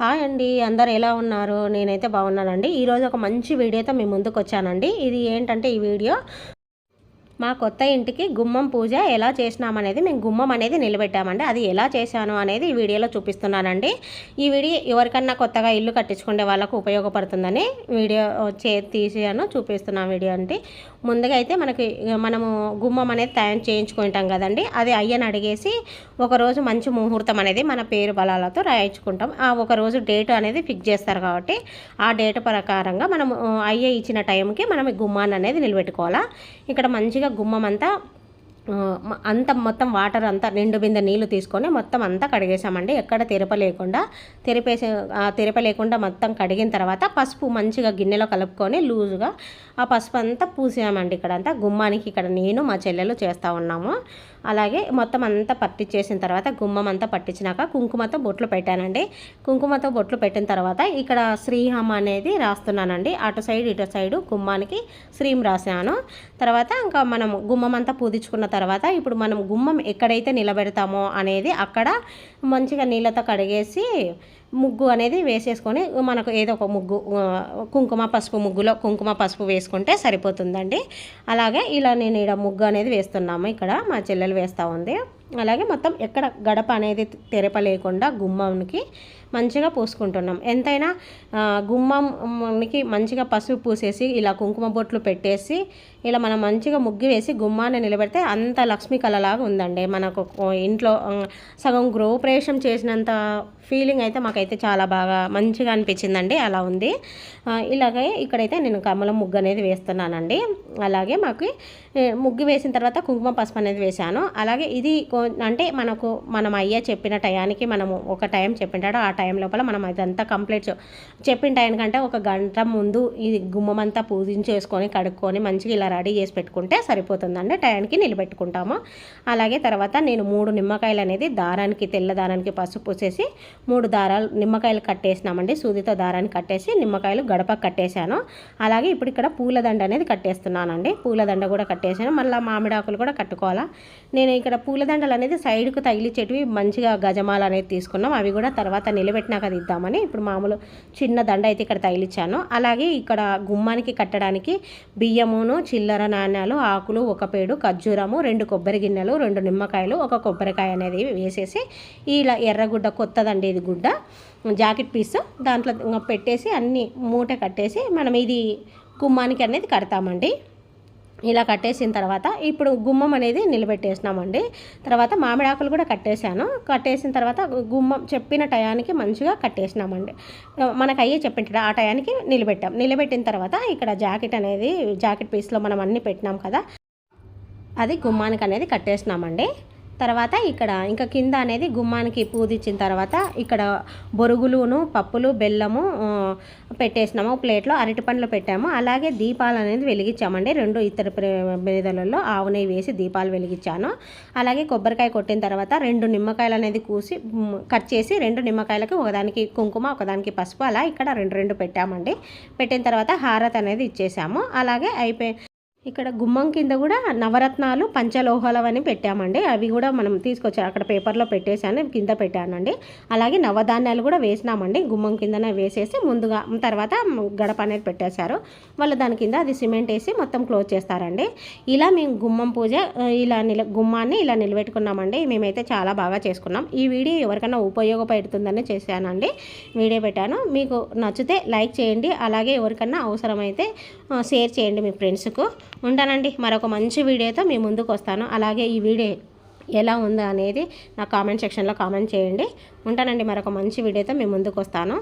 Hi అండి అందరు ఎలా ఉన్నారు? నేనైతే బాగున్నానండి. ఈరోజు ఒక మంచి వీడియోతో మీ ముందుకు వచ్చానండి ఇది ఏంటంటే ఈ వీడియో మా కొత్త ఇంటికి గుమ్మం పూజ ఎలా చేసినామనేది మేము గుమ్మం అనేది నిలబెట్టామండి. అది ఎలా చేశాను అనేది ఈ వీడియోలో చూపిస్తున్నానండి. ఈ వీడియో ఎవరికన్నా కొత్తగా ఇల్లు కట్టించుకునే వాళ్ళకు ఉపయోగపడుతుందని వీడియో చే తీసాను చూపిస్తున్నాను వీడియో అంటే ముందుగా అయితే మనకి మనము గుమ్మం అనేది తయారు చేయించుకుంటాం కదండి. అది అయ్యని అడిగేసి ఒకరోజు మంచి ముహూర్తం అనేది మన పేరు బలాలతో రాయించుకుంటాం. ఆ ఒకరోజు డేట్ అనేది ఫిక్స్ చేస్తారు కాబట్టి ఆ డేట్ ప్రకారంగా మనం అయ్య ఇచ్చిన టైంకి మనం గుమ్మాన్ని అనేది నిలబెట్టుకోవాలా. ఇక్కడ మంచిగా గుమ్మం అంతా అంత మొత్తం వాటర్ అంతా నిండు బిందె నీళ్ళు తీసుకొని మొత్తం అంతా కడిగేసామండి ఎక్కడ తెరప లేకుండా తెరిపేసి తెరప లేకుండా మొత్తం కడిగిన తర్వాత పసుపు మంచిగా గిన్నెలో కలుపుకొని లూజుగా ఆ పసుపు అంతా పూసామండి ఇక్కడ అంతా గుమ్మానికి ఇక్కడ నేను మా చెల్లెలు చేస్తూ ఉన్నాము. అలాగే మొత్తం అంతా పట్టించేసిన తర్వాత గుమ్మం అంతా పట్టించినాక కుంకుమతో బొట్లు పెట్టానండి. కుంకుమతో బొట్లు పెట్టిన తర్వాత ఇక్కడ శ్రీహం అనేది రాస్తున్నానండి. అటు సైడ్ ఇటు సైడు గుమ్మానికి శ్రీం రాసాను తర్వాత ఇంకా మనం గుమ్మం అంతా పూదించుకున్న తర్వాత తర్వాత ఇప్పుడు మనం గుమ్మం ఎక్కడైతే నిలబెడతామో అనేది అక్కడ మంచిగా నీళ్ళతో కడిగేసి ముగ్గు అనేది వేసేసుకొని మనకు ఏదో ఒక ముగ్గు కుంకుమ పసుపు ముగ్గులో కుంకుమ పసుపు వేసుకుంటే సరిపోతుందండి. అలాగే ఇలా నేను ఇక్కడ ముగ్గు అనేది వేస్తున్నాము ఇక్కడ మా చెల్లెలు వేస్తూ ఉంది. అలాగే మొత్తం ఎక్కడ గడప అనేది తెరప లేకుండా గుమ్మంకి మంచిగా పూసుకుంటున్నాం. ఎంతైనా గుమ్మంకి మంచిగా పసుపు పూసేసి ఇలా కుంకుమ బొట్లు పెట్టేసి ఇలా మనం మంచిగా ముగ్గు వేసి గుమ్మాన్ని నిలబెడితే అంత లక్ష్మీ కళలాగా ఉందండి. మనకు ఇంట్లో సగం గృహప్రవేశం చేసినంత ఫీలింగ్ అయితే మాకు నాకైతే చాలా బాగా మంచిగా అనిపించిందండి. అలా ఉంది. ఇలాగే ఇక్కడైతే నేను కమలం ముగ్గు అనేది వేస్తున్నానండి. అలాగే మాకు ముగ్గు వేసిన తర్వాత కుంకుమ పసుపు అనేది వేశాను. అలాగే ఇది అంటే మనకు మనం అయ్యా చెప్పిన టయానికి మనము ఒక టైం చెప్పింటాడో ఆ టైం లోపల మనం అదంతా కంప్లీట్ చెప్పిన టైం కంటే ఒక గంట ముందు ఇది గుమ్మమంతా పూజించేసుకొని కడుక్కొని మంచిగా ఇలా రెడీ చేసి పెట్టుకుంటే సరిపోతుందండి. టయానికి నిలబెట్టుకుంటాము. అలాగే తర్వాత నేను మూడు నిమ్మకాయలు అనేది దారానికి తెల్ల దారానికి పసుపు పూసేసి మూడు దారాలు నిమ్మకాయలు కట్టేసినామండి. సూదితో దారాన్ని కట్టేసి నిమ్మకాయలు గడప కట్టేశాను. అలాగే ఇప్పుడు ఇక్కడ పూలదండ అనేది కట్టేస్తున్నానండి. పూలదండ కూడా కట్టేసాను మళ్ళీ మామిడాకులు కూడా కట్టుకోవాలా. నేను ఇక్కడ పూలదండలు అనేది సైడ్కు తగిలిచ్చేటివి మంచిగా గజమాలు అనేది తీసుకున్నాం. అవి కూడా తర్వాత నిలబెట్టినాక అది ఇద్దామని ఇప్పుడు మామూలు చిన్న దండ అయితే ఇక్కడ తగిలిచ్చాను. అలాగే ఇక్కడ గుమ్మానికి కట్టడానికి బియ్యమును చిల్లర నాణ్యాలు ఆకులు ఒక పేడు ఖర్జూరము రెండు కొబ్బరి గిన్నెలు రెండు నిమ్మకాయలు ఒక కొబ్బరికాయ అనేది వేసేసి ఇలా ఎర్రగుడ్డ కొత్తదండి ఇది గుడ్డ జాకెట్ పీస్ దాంట్లో పెట్టేసి అన్ని మూట కట్టేసి మనం ఇది గుమ్మానికి అనేది కడతామండి. ఇలా కట్టేసిన తర్వాత ఇప్పుడు గుమ్మం అనేది నిలబెట్టేసినామండి. తర్వాత మామిడాకులు కూడా కట్టేశాను. కట్టేసిన తర్వాత గుమ్మం చెప్పిన టయానికి మంచిగా కట్టేసినామండి. మనకు అయ్యే చెప్పింటాడు ఆ టయానికి నిలబెట్టాం. నిలబెట్టిన తర్వాత ఇక్కడ జాకెట్ అనేది జాకెట్ పీస్లో మనం అన్నీ పెట్టినాం కదా అది గుమ్మానికి అనేది కట్టేసినామండి. తర్వాత ఇక్కడ ఇంకా కింద అనేది గుమ్మానికి పూదిచ్చిన తర్వాత ఇక్కడ బొరుగులును పప్పులు బెల్లము పెట్టేసినాము. ప్లేట్లో అరటి పండ్లు పెట్టాము. అలాగే దీపాలు అనేది వెలిగించామండి. రెండు ఇతర బేదలలో ఆవు నెయ్యి వేసి దీపాలు వెలిగించాను. అలాగే కొబ్బరికాయ కొట్టిన తర్వాత రెండు నిమ్మకాయలు అనేది కూసి కట్ చేసి రెండు నిమ్మకాయలకి ఒకదానికి కుంకుమ ఒకదానికి పసుపు అలా ఇక్కడ రెండు రెండు పెట్టామండి. పెట్టిన తర్వాత హారత్ అనేది ఇచ్చేసాము. అలాగే అయిపోయి ఇక్కడ గుమ్మం కింద కూడా నవరత్నాలు పంచలోహాలవని పెట్టామండి. అవి కూడా మనం తీసుకొచ్చాం అక్కడ పేపర్లో పెట్టేశాను కింద పెట్టానండి. అలాగే నవధాన్యాలు కూడా వేసినామండి. గుమ్మం కిందనే వేసేసి ముందుగా తర్వాత గడప అనేది పెట్టేశారు. వాళ్ళు దాని కింద అది సిమెంట్ వేసి మొత్తం క్లోజ్ చేస్తారండి. ఇలా మేము గుమ్మం పూజ ఇలా నిల గుమ్మాన్ని ఇలా నిలబెట్టుకున్నామండి. మేమైతే చాలా బాగా చేసుకున్నాం. ఈ వీడియో ఎవరికైనా ఉపయోగపడుతుందని చేశానండి. వీడియో పెట్టాను. మీకు నచ్చితే లైక్ చేయండి. అలాగే ఎవరికన్నా అవసరమైతే షేర్ చేయండి మీ ఫ్రెండ్స్కు. ఉంటానండి. మరొక మంచి వీడియోతో మీ ముందుకు వస్తాను. అలాగే ఈ వీడియో ఎలా ఉందో అనేది నా కామెంట్ సెక్షన్లో కామెంట్ చేయండి. ఉంటానండి. మరొక మంచి వీడియోతో మీ ముందుకు వస్తాను.